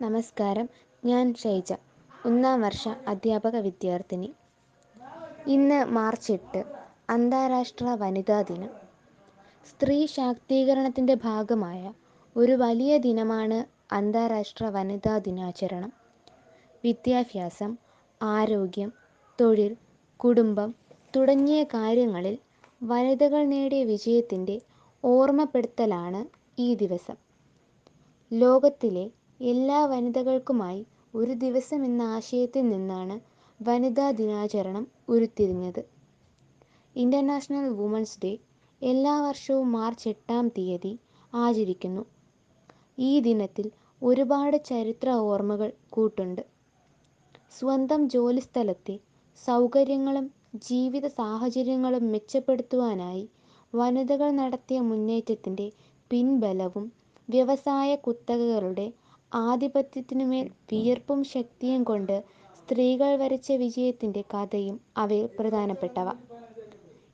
നമസ്കാരം. ഞാൻ ഷൈജ ഒന്നാം വർഷ അധ്യാപക വിദ്യാർത്ഥിനി. ഇന്ന് മാർച്ച് എട്ട് അന്താരാഷ്ട്ര വനിതാ ദിനം. സ്ത്രീ ശാക്തീകരണത്തിന്റെ ഭാഗമായ ഒരു വലിയ ദിനമാണ് അന്താരാഷ്ട്ര വനിതാ ദിനാചരണം. വിദ്യാഭ്യാസം ആരോഗ്യം തൊഴിൽ കുടുംബം തുടങ്ങിയ കാര്യങ്ങളിൽ വനിതകൾ നേടിയ വിജയത്തിന്റെ ഓർമ്മപ്പെടുത്തലാണ് ഈ ദിവസം. ലോകത്തിലെ എല്ലാ വനിതകൾക്കുമായി ഒരു ദിവസം എന്ന ആശയത്തിൽ നിന്നാണ് വനിതാ ദിനാചരണം ഉരുത്തിരിഞ്ഞത്. ഇന്റർനാഷണൽ വുമൻസ് ഡേ എല്ലാ വർഷവും മാർച്ച് എട്ടാം തീയതി ആചരിക്കുന്നു. ഈ ദിനത്തിൽ ഒരുപാട് ചരിത്ര ഓർമ്മകൾ കൂട്ടുണ്ട്. സ്വന്തം ജോലിസ്ഥലത്തെ സൗകര്യങ്ങളും ജീവിത സാഹചര്യങ്ങളും മെച്ചപ്പെടുത്തുവാനായി വനിതകൾ നടത്തിയ മുന്നേറ്റത്തിന്റെ പിൻബലവും വ്യവസായ കുത്തകകളുടെ ആധിപത്യത്തിനുമേൽ വിയർപ്പും ശക്തിയും കൊണ്ട് സ്ത്രീകൾ വരച്ച വിജയത്തിന്റെ കഥയും അവയിൽ പ്രധാനപ്പെട്ടവ.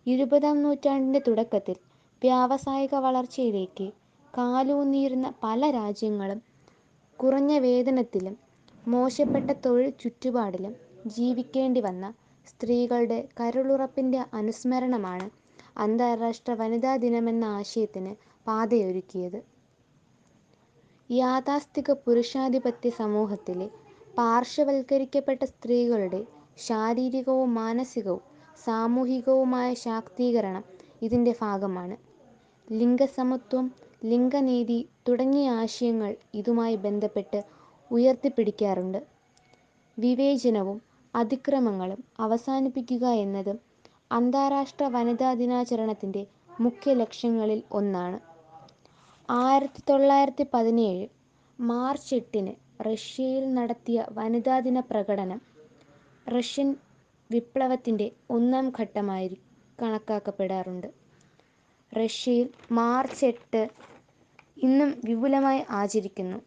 ഇരുപതാം നൂറ്റാണ്ടിന്റെ തുടക്കത്തിൽ വ്യാവസായിക വളർച്ചയിലേക്ക് കാലൂന്നിയിരുന്ന പല രാജ്യങ്ങളും കുറഞ്ഞ വേതനത്തിലും മോശപ്പെട്ട തൊഴിൽ ചുറ്റുപാടിലും ജീവിക്കേണ്ടി വന്ന സ്ത്രീകളുടെ കരുളുറപ്പിന്റെ അനുസ്മരണമാണ് അന്താരാഷ്ട്ര വനിതാ ദിനമെന്ന ആശയത്തിന് പാതയൊരുക്കിയത്. യാഥാസ്ഥിക പുരുഷാധിപത്യ സമൂഹത്തിലെ പാർശ്വവൽക്കരിക്കപ്പെട്ട സ്ത്രീകളുടെ ശാരീരികവും മാനസികവും സാമൂഹികവുമായ ശാക്തീകരണം ഇതിന്റെ ഭാഗമാണ്. ലിംഗസമത്വം ലിംഗനീതി തുടങ്ങിയ ആശയങ്ങൾ ഇതുമായി ബന്ധപ്പെട്ട് ഉയർത്തിപ്പിടിക്കാറുണ്ട്. വിവേചനവും അതിക്രമങ്ങളും അവസാനിപ്പിക്കുക എന്നതും അന്താരാഷ്ട്ര വനിതാ ദിനാചരണത്തിന്റെ മുഖ്യ ലക്ഷ്യങ്ങളിൽ ഒന്നാണ്. ആയിരത്തി തൊള്ളായിരത്തി പതിനേഴ് മാർച്ച് എട്ടിന് റഷ്യയിൽ നടത്തിയ വനിതാ ദിന പ്രകടനം റഷ്യൻ വിപ്ലവത്തിന്റെ ഒന്നാം ഘട്ടമായി കണക്കാക്കപ്പെടാറുണ്ട്. റഷ്യയിൽ മാർച്ച് എട്ട് ഇന്നും വിപുലമായി ആചരിക്കുന്നു.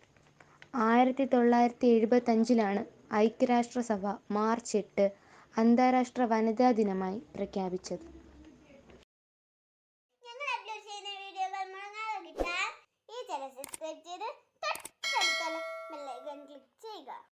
ആയിരത്തി തൊള്ളായിരത്തി എഴുപത്തഞ്ചിലാണ് ഐക്യരാഷ്ട്രസഭ മാർച്ച് എട്ട് അന്താരാഷ്ട്ര വനിതാ ദിനമായി പ്രഖ്യാപിച്ചത്.